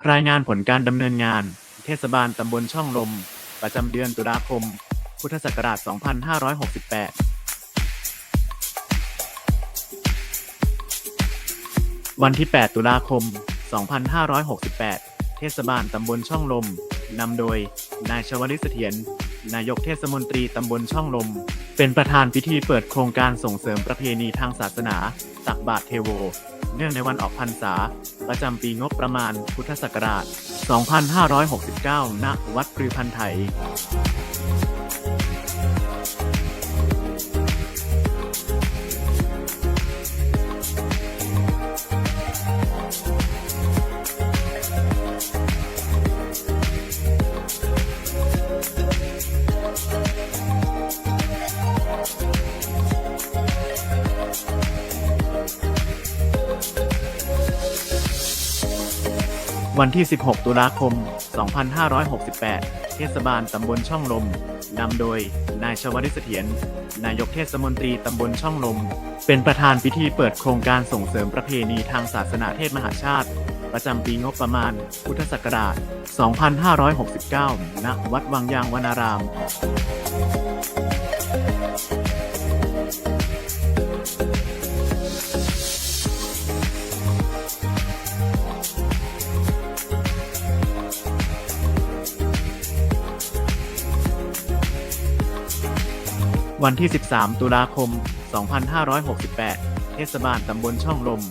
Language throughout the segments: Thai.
รายงานผลการดำเนินงาน เทศบาลตำบลช่องลม ประจำเดือนตุลาคม พุทธศักราช 2568 วันที่ 8 ตุลาคม 2568 เทศบาลตำบลช่องลม นำโดย นายชวลิตเสถียร นายกเทศมนตรีตำบลช่องลม เป็นประธานพิธีเปิดโครงการส่งเสริมประเพณีทางศาสนาตักบาตรเทโว เนื่องในวันออกพรรษา ประจำปีงบประมาณพุทธศักราช 2569 ณ วัดปรือพันไทย วันที่ 16 ตุลาคม 2568 เทศบาลตำบลช่องลม นำโดย นายชวลิตเสถียร นายกเทศมนตรีตำบลช่องลม เป็นประธานพิธีเปิดโครงการส่งเสริมประเพณีทางศาสนาเทศมหาชาติ ประจำปีงบประมาณ พุทธศักราช 2569 ณ วัดวังยางวนาราม วันที่ 13 ตุลาคม 2568 เทศบาลตำบลช่องลม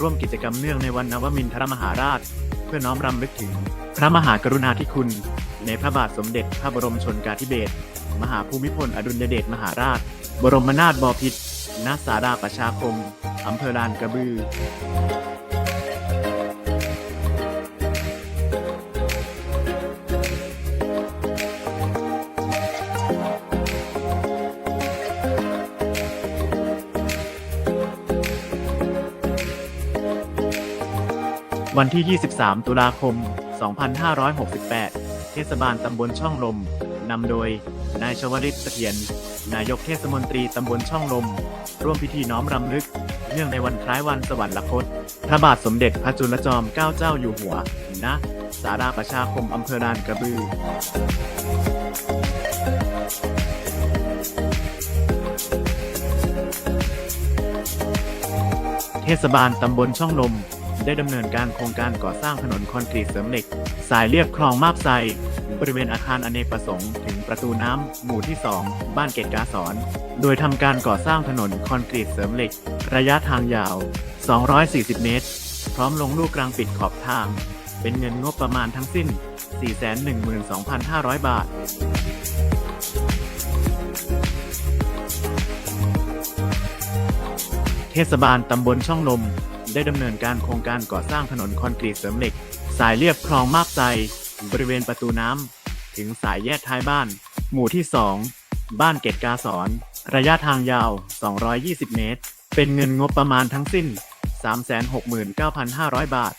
ร่วมกิจกรรมเนื่องในวันนวมินทรมหาราช เพื่อน้อมรำลึกถึง พระมหากรุณาธิคุณ ในพระบาทสมเด็จพระบรมชนกาธิเบศร มหาภูมิพลอดุลยเดชมหาราช บรมนาถบพิตรณสาราประชาคมอำเภอลานกระบือ วันที่ 23 ตุลาคม 2568 เทศบาลตำบลช่องลม นำโดย นายชวลิตเสถียร นายกเทศมนตรีตำบลช่องลม ร่วมพิธีน้อมรำลึก เนื่องในวันคล้ายวันสวรรคต พระบาทสมเด็จพระจุลจอมเกล้าเจ้าอยู่หัว ณ สาราประชาคมอำเภอลานกระบือเทศบาลตำบลช่องลม ได้ดำเนินการโครงการก่อสร้างถนนคอนกรีตเสริมเหล็ก สายเรียบคลองมาบไซบริเวณอาคารอเนกประสงค์ถึงประตูน้ำหมู่ที่ 2 บ้านเกตกาสอน โดยทำการก่อสร้างถนนคอนกรีตเสริมเหล็ก ระยะทางยาว 240 เมตร พร้อมลงลูกกลางปิดขอบทาง เป็นเงินงบประมาณทั้งสิ้น 412,500 บาทเทศบาลตำบลช่องลม ได้ดำเนินการโครงการก่อสร้างถนนคอนกรีตเสริมเหล็ก สายเรียบคลองมาบใจ บริเวณประตูน้ำ ถึงสายแยกท้ายบ้าน หมู่ที่ 2 บ้านเกตกาสอน ระยะทางยาว 220 เมตร เป็นเงินงบประมาณทั้งสิ้น 369,500 บาท